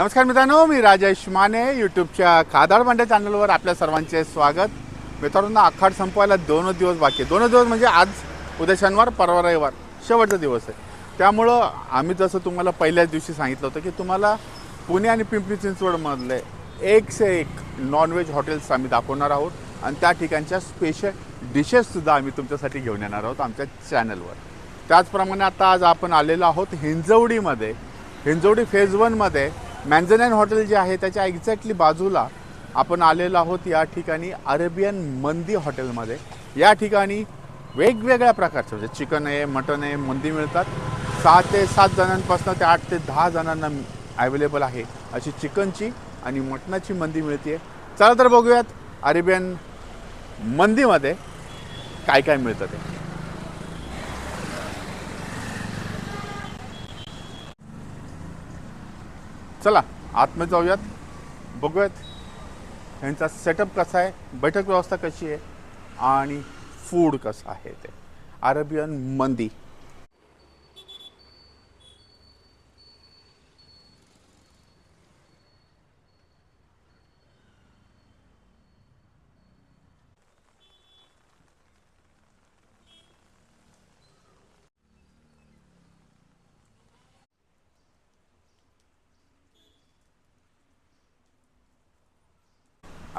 नमस्कार मित्रांनो मी राजेश माने यूट्यूबच्या खादाड मांडे चॅनलवर आपल्या सर्वांचे स्वागत. मित्रांनो आखाड संपवायला दोनच दिवस बाकी दोन दोनच दिवस म्हणजे आज उद्या शनिवार परवा रविवार शेवटचा दिवस आहे. त्यामुळं आम्ही जसं तुम्हाला पहिल्याच दिवशी सांगितलं होतं की तुम्हाला पुणे आणि पिंपरी चिंचवडमधले एक से एक नॉनव्हेज हॉटेल्स आम्ही दाखवणार आहोत. आणि त्या ठिकाणच्या स्पेशल डिशेससुद्धा आम्ही तुमच्यासाठी घेऊन येणार आहोत आमच्या चॅनलवर त्याचप्रमाणे आता आज आपण आलेलो आहोत हिंजवडीमध्ये. हिंजवडी फेज वनमध्ये मॅन्झनाईन हॉटेल जे आहे त्याच्या एक्झॅक्टली बाजूला आपण आलेलो आहोत या ठिकाणी अरेबियन मंदी हॉटेलमध्ये. या ठिकाणी वेगवेगळ्या प्रकारचे म्हणजे चिकन आहे मटन आहे मंदी मिळतात. सहा ते सात जणांपासून ते आठ ते दहा जणांना अवेलेबल आहे अशी चिकनची आणि मटणाची मंदी मिळते चला तर बघूयात अरेबियन मंदीमध्ये काय काय मिळतं ते. चला आतमध्ये जाऊयात. बघूयात यांचा सेटअप कसा आहे बैठक व्यवस्था कशी आहे आणि फूड कसं आहे ते. अरेबियन मंदी.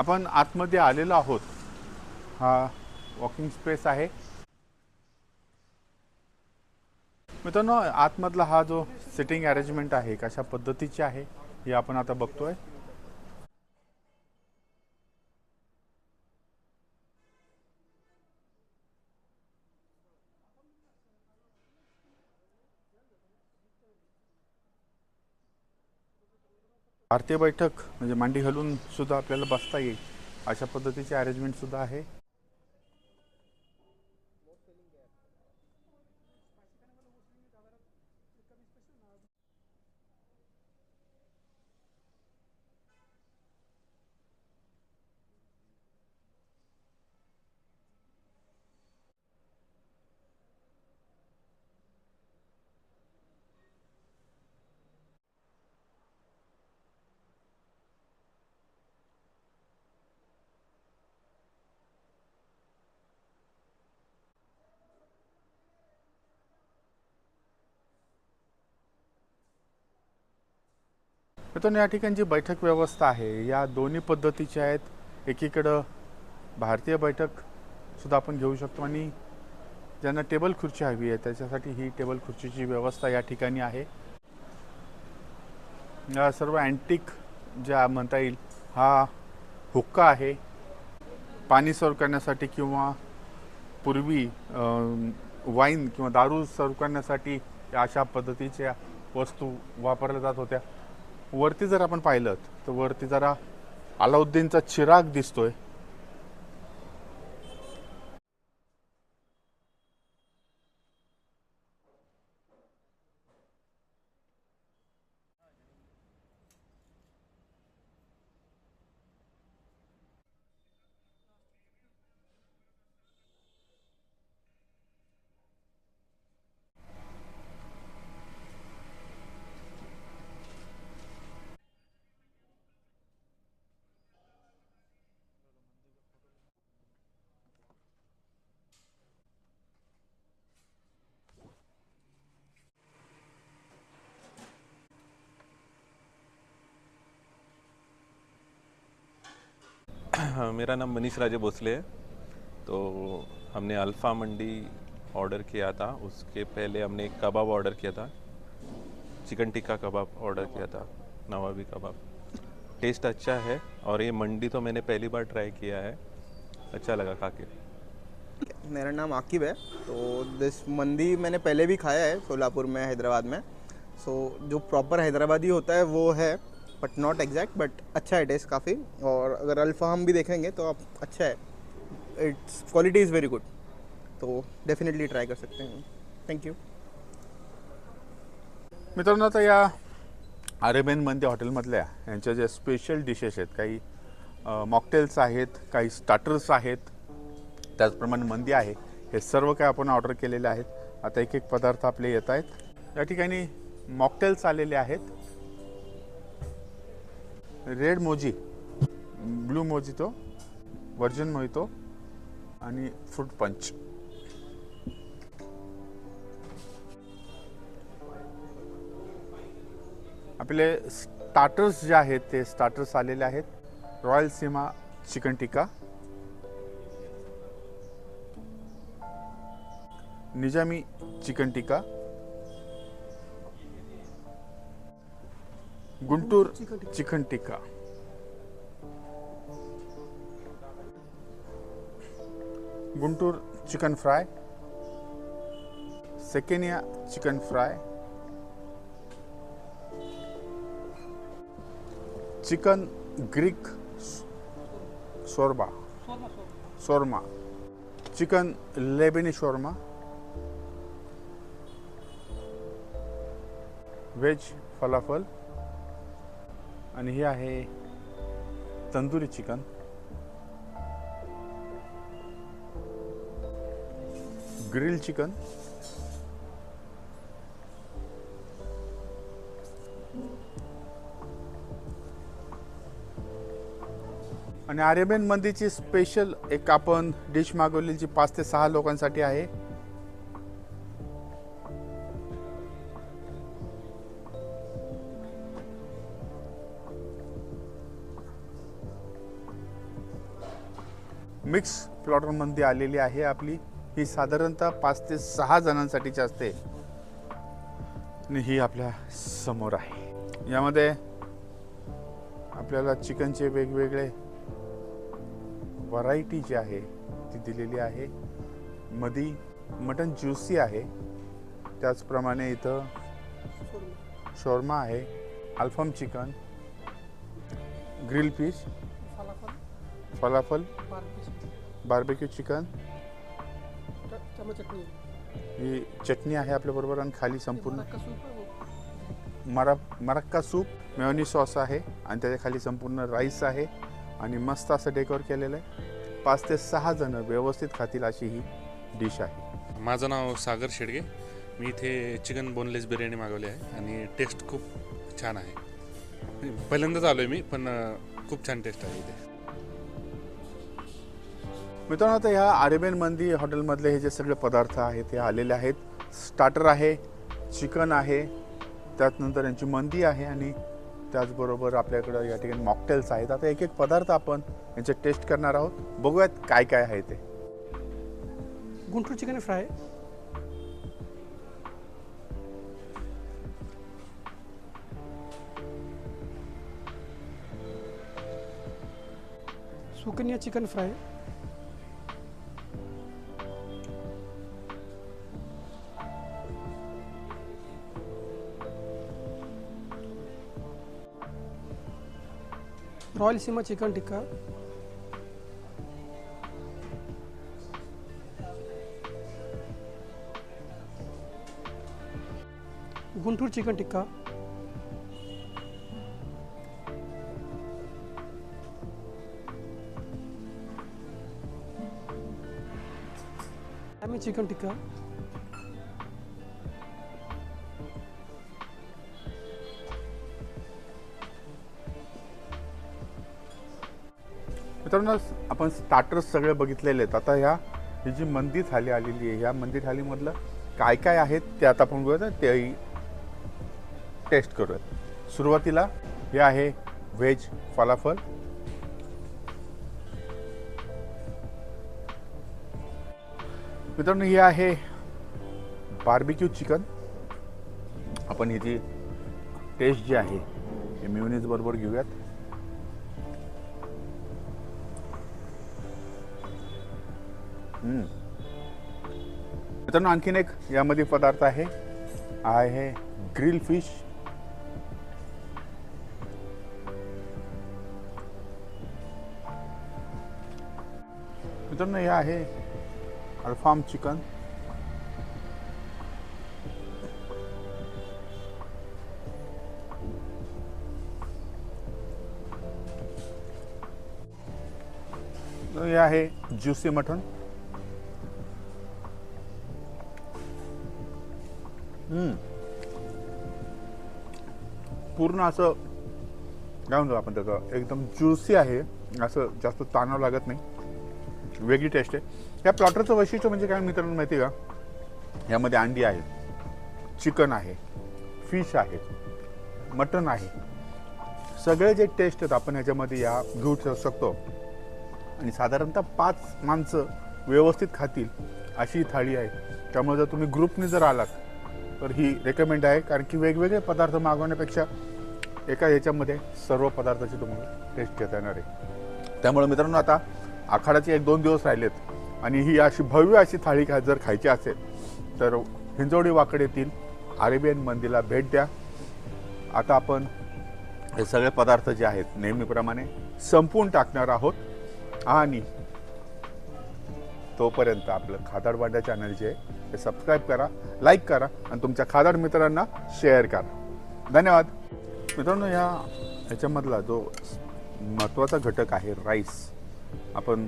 आपण आतमध्ये आलेलो आहोत. हा वॉकिंग स्पेस आहे. मित्रांनो आतमधला हा जो सिटिंग अरेंजमेंट आहे कशा पद्धतीची आहे हे आपण आता बघतोय. भारतीय बैठक म्हणजे मांडी घालून सुद्धा आपल्याला बसता येईल. अशा पद्धतीचे अरेंजमेंट सुद्धा आहे. मित्रांनो या ठिकाणी जी बैठक व्यवस्था आहे या दोन्ही पद्धतीची आहेत. एकीकडं भारतीय बैठक सुद्धा आपण घेऊ शकतो आणि ज्यांना टेबल खुर्ची हवी आहे त्याच्यासाठी ही टेबल खुर्चीची व्यवस्था या ठिकाणी आहे. या सर्व अँटिक ज्या म्हणता येईल हा हुक्का आहे. पाणी सर्व करण्यासाठी किंवा पूर्वी वाईन किंवा दारू सर्व करण्यासाठी या अशा पद्धतीच्या वस्तू वापरल्या जात होत्या. वरती जर आपण पाहिलं तर वरती जरा अलाउद्दीनचा चिराग दिसतोय. हाँ, मेरा नाम मनीष राजे भोसले है। तो हमने अल्फ़ा मंडी ऑर्डर किया था। उसके पहले हमने एक कबाब ऑर्डर किया था। चिकन टिक्का कबाब ऑर्डर किया था। नवाबी कबाब। टेस्ट अच्छा है और ये मंडी तो मैंने पहली बार ट्राई किया है। अच्छा लगा खा के मेरा नाम आकिब है। तो दिस मंदी मैंने पहले भी खाया है सोलापुर में हैदराबाद में। सो जो प्रॉपर हैदराबादी होता है वो है बट नॉट एग्जैक्ट बट अच्छा है टेस्ट काफ़ी। और अगर अल्फ़ा हम भी देखेंगे तो आप अच्छा है। It's quality is very good तो डेफिनेटली ट्राई कर सकते हैं। थैंक यू मित्रांनो आता या आरेबेन मंदी हॉटेलमधल्या यांच्या ज्या स्पेशल डिशेस आहेत काही मॉकटेल्स आहेत काही स्टार्टर्स आहेत त्याचप्रमाणे मंदी आहे हे सर्व काय आपण ऑर्डर केलेले आहेत. आता एक एक पदार्थ आपले येत आहेत. या ठिकाणी मॉकटेल्स आलेले आहेत. Red mojito blue mojito version mojito आणि फ्रूट पंच. आपले स्टार्टर्स जे आहेत ते स्टार्टर्स आलेले आहेत. Rayalaseema chicken tikka Nizami chicken tikka Guntur chicken tikka Guntur chicken fry सेकेनिया chicken fry chicken Greek shorba shawarma chicken लेबिनी shawarma veg falafel आणि हे आहे तंदुरी चिकन. Grill chicken. आणि अरेबियन मंदीची स्पेशल एक आपण डिश मागवलेली जी पाच ते सहा लोकांसाठी आहे मिक्स प्लॉटरमध्ये आलेली आहे आपली. ही साधारणतः पाच ते सहा जणांसाठीची असते. आणि ही आपल्यासमोर आहे. यामध्ये आपल्याला चिकनचे वेगवेगळे व्हरायटी जी आहे ती दिलेली आहे. मधी मटन ज्युसी आहे. त्याचप्रमाणे इथं शोरमा. आहे अल्फम चिकन ग्रिल पीस फलाफल? Barbecue chicken. चटणी. ही चटणी आहे आपल्याबरोबर आणि खाली संपूर्ण. मरा मरक्का सूप मेयोनी सॉस आहे आणि त्याच्याखाली संपूर्ण राईस आहे आणि मस्त असं डेकोर केलेलं आहे. पाच ते सहा जण व्यवस्थित खातील अशी ही डिश आहे. माझं नाव सागर शेडगे. मी इथे चिकन बोनलेस बिर्याणी मागवली आहे आणि टेस्ट खूप छान आहे. पहिल्यांदाच आलो आहे मी पण खूप छान टेस्ट आहे इथे. मित्रांनो आता ह्या अरेबियन मंदी हॉटेलमधले हे जे सगळे पदार्थ आहेत ते आलेले आहेत. स्टार्टर आहे चिकन आहे त्यानंतर यांची मंदी आहे आणि त्याचबरोबर आपल्याकडं या ठिकाणी मॉकटेल्स आहेत. आता एक एक पदार्थ आपण यांचे टेस्ट करणार आहोत. बघूयात काय काय आहे ते. Guntur chicken fry. Sukanya chicken fry. Rayalaseema chicken tikka Guntur chicken tikka आम्ही मित्रांनो आपण स्टार्टर्स सगळे बघितलेले आहेत. आता ह्या ही जी मंदी थाली आलेली आहे ह्या मंदी थालीमधलं काय काय आहेत ते आता आपण बघूयात तेही टेस्ट करूयात. सुरुवातीला हे आहे व्हेज फलाफल मित्रांनो हे आहे बार्बिक्यू चिकन आपण ह्याची टेस्ट जी आहे हे म्युनिज बरोबर घेऊयात. मित्रांनो आणखीन एक यामध्ये पदार्थ आहे. आहे ग्रिल फिश. मित्रांनो हे आहे अल्फाम चिकन. हे आहे ज्युसी मटण. पूर्ण असं काय म्हणतो आपण त्याचं एकदम ज्युसी आहे. असं जास्त ताणव लागत नाही. वेगळी टेस्ट आहे. या प्लॉटरचं वैशिष्ट्य म्हणजे काय मित्रांनो माहिती आहे का? यामध्ये अंडी आहे चिकन आहे फिश आहे मटन आहे. सगळे जे टेस्ट आहेत आपण याच्यामध्ये या घेऊ शकतो. आणि साधारणतः पाच माणसं व्यवस्थित खातील अशी थाळी आहे. त्यामुळे जर तुम्ही ग्रुपने जर आलात तर ही रेकमेंड आहे कारण की वेगवेगळे पदार्थ मागवण्यापेक्षा एका याच्यामध्ये सर्व पदार्थाची तुम्हाला टेस्ट घेता येणार आहे. त्यामुळे मित्रांनो आता आखाड्याचे एक दोन दिवस राहिलेत आणि ही अशी भव्य अशी थाळी खा जर खायची असेल तर हिंजवडी वाकड येथील अरेबियन मंदिरला भेट द्या. आता आपण हे सगळे पदार्थ जे आहेत नेहमीप्रमाणे संपवून टाकणार आहोत. आणि तोपर्यंत आपलं खादाड बांड्या चॅनल जे आहे ते सबस्क्राईब करा लाईक करा आणि तुमच्या खादाड मित्रांना शेअर करा. धन्यवाद. मित्रांनो ह्या ह्याच्यामधला जो महत्त्वाचा घटक आहे राईस आपण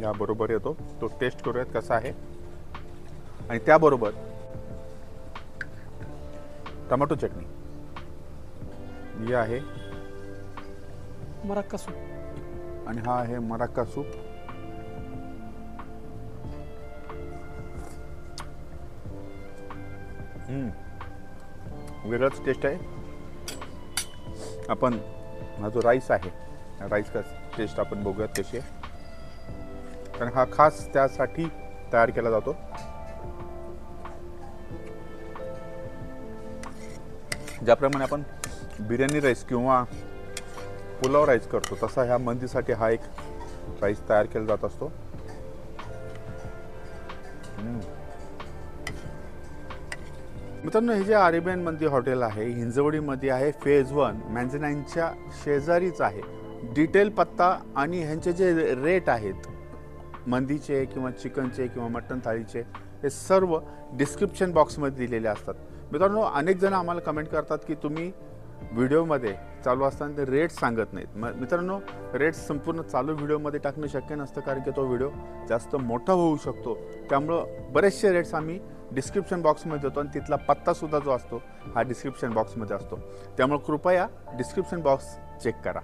याबरोबर येतो. तो टेस्ट करूयात कसा आहे. आणि त्याबरोबर टमाटो चटणी. ही आहे मरक्का सूप. आणि हा आहे मराक्का सूप. वेगळाच टेस्ट आहे. आपण हा जो राईस आहे राईसचा टेस्ट आपण बघूयात कशी आहे. कारण हा खास त्यासाठी तयार केला जातो. ज्याप्रमाणे आपण बिर्याणी राईस किंवा पुलाव राईस करतो तसा ह्या मंदीसाठी हा एक राईस तयार केला जात असतो. मित्रांनो हे जे अरेबियन मंदी हॉटेल आहे हिंजवडीमध्ये आहे फेज वन मॅन्झनाईनच्या शेजारीच आहे. डिटेल पत्ता आणि ह्यांचे जे रेट आहेत मंदीचे किंवा चिकनचे किंवा मटन थाळीचे हे सर्व डिस्क्रिप्शन बॉक्समध्ये दिलेले असतात. मित्रांनो अनेक जण आम्हाला कमेंट करतात की तुम्ही व्हिडिओमध्ये चालू असताना ते रेट्स सांगत नाहीत. म मित्रांनो रेट्स संपूर्ण चालू व्हिडिओमध्ये टाकणं शक्य नसतं कारण की तो व्हिडिओ जास्त मोठा होऊ शकतो. त्यामुळं बरेचसे रेट्स आम्ही डिस्क्रिप्शन बॉक्समध्ये देतो आणि तिथला पत्तासुद्धा जो असतो हा डिस्क्रिप्शन बॉक्समध्ये असतो. त्यामुळे कृपया डिस्क्रिप्शन बॉक्स चेक करा.